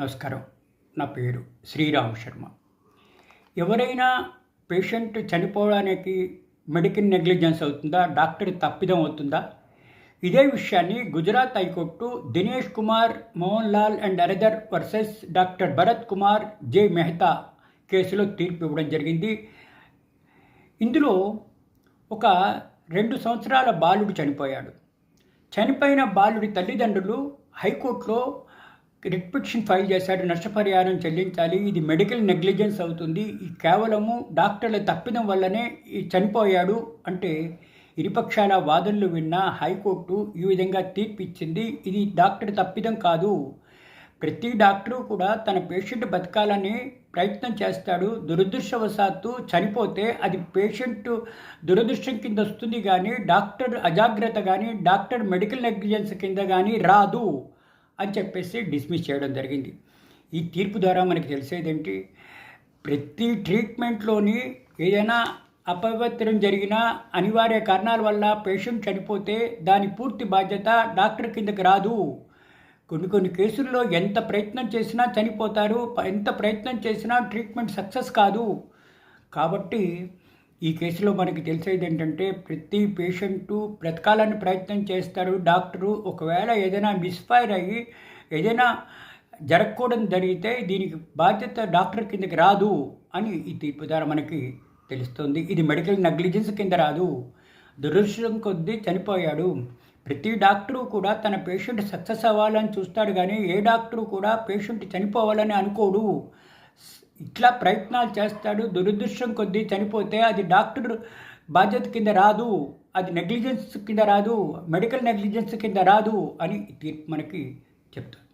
నమస్కారం. నా పేరు శ్రీరామ్ శర్మ. ఎవరైనా పేషెంట్ చనిపోవడానికి మెడికల్ నెగ్లిజెన్స్ అవుతుందా? డాక్టర్ తప్పిదం అవుతుందా? ఇదే విషయాన్ని Gujarat high court Dinesh Kumar Mohan Lal and another versus doctor Bharat Kumar J Mehta కేసులో తీర్పు ఇవ్వడం జరిగింది. ఇందులో ఒక రెండు సంవత్సరాల బాలుడు చనిపోయాడు. చనిపోయిన బాలుడి తల్లిదండ్రులు హైకోర్టులో రిట్ ఫైల్ చేశాడు. నష్టపరిహారం చెల్లించాలి. ఇది మెడికల్ నెగ్లిజెన్స్ అవుతుంది. ఈ కేవలము డాక్టర్ల తప్పిదం వల్లనే చనిపోయాడు అంటే ఇరుపక్షాల వాదనలు విన్న హైకోర్టు ఈ విధంగా తీర్పు ఇచ్చింది ఇది డాక్టర్ తప్పిదం కాదు. ప్రతి డాక్టరు కూడా తన పేషెంట్ బతకాలని ప్రయత్నం చేస్తాడు. దురదృష్టవశాత్తు చనిపోతే అది పేషెంట్ దురదృష్టం కింద వస్తుంది కానీ డాక్టర్ అజాగ్రత్త కానీ డాక్టర్ మెడికల్ నెగ్లిజెన్స్ కింద కానీ రాదు. అని చెప్పేసి డిస్మిస్ చేయడం జరిగింది. ఈ తీర్పు ద్వారా మనకి తెలిసేదేంటి? ప్రతి ట్రీట్మెంట్లోని ఏదైనా అపవిత్రం జరిగిన అనివార్య కారణాల వల్ల పేషెంట్ చనిపోతే దాని పూర్తి బాధ్యత డాక్టర్ కిందకి రాదు. కొన్ని కొన్ని కేసుల్లో ఎంత ప్రయత్నం చేసినా చనిపోతారు ఎంత ప్రయత్నం చేసినా ట్రీట్మెంట్ సక్సెస్ కాదు. కాబట్టి ఈ కేసులో మనకి తెలిసేది ఏంటంటే ప్రతి పేషెంటు బ్రతకాలని ప్రయత్నం చేస్తారు. డాక్టరు ఒకవేళ ఏదైనా మిస్ఫైర్ అయ్యి ఏదైనా జరగకూడదు జరిగితే దీనికి బాధ్యత డాక్టర్ కిందకి రాదు అని ఈ తీర్పు ద్వారా మనకి తెలుస్తుంది. ఇది మెడికల్ నెగ్లిజెన్స్ కింద రాదు. దురదృష్టం కొద్దీ చనిపోయాడు. ప్రతి డాక్టరు కూడా తన పేషెంట్ సక్సెస్ అవ్వాలని చూస్తాడు కానీ ఏ డాక్టరు కూడా పేషెంట్ చనిపోవాలని అనుకోడు. ఇట్లా ప్రయత్నాలు చేస్తాడు దురదృష్టం కొద్దీ చనిపోతే అది డాక్టర్ బాధ్యత కింద రాదు అది నెగ్లిజెన్స్ కింద రాదు మెడికల్ నెగ్లిజెన్స్ కింద రాదు అని తీర్పు మనకి చెప్తారు.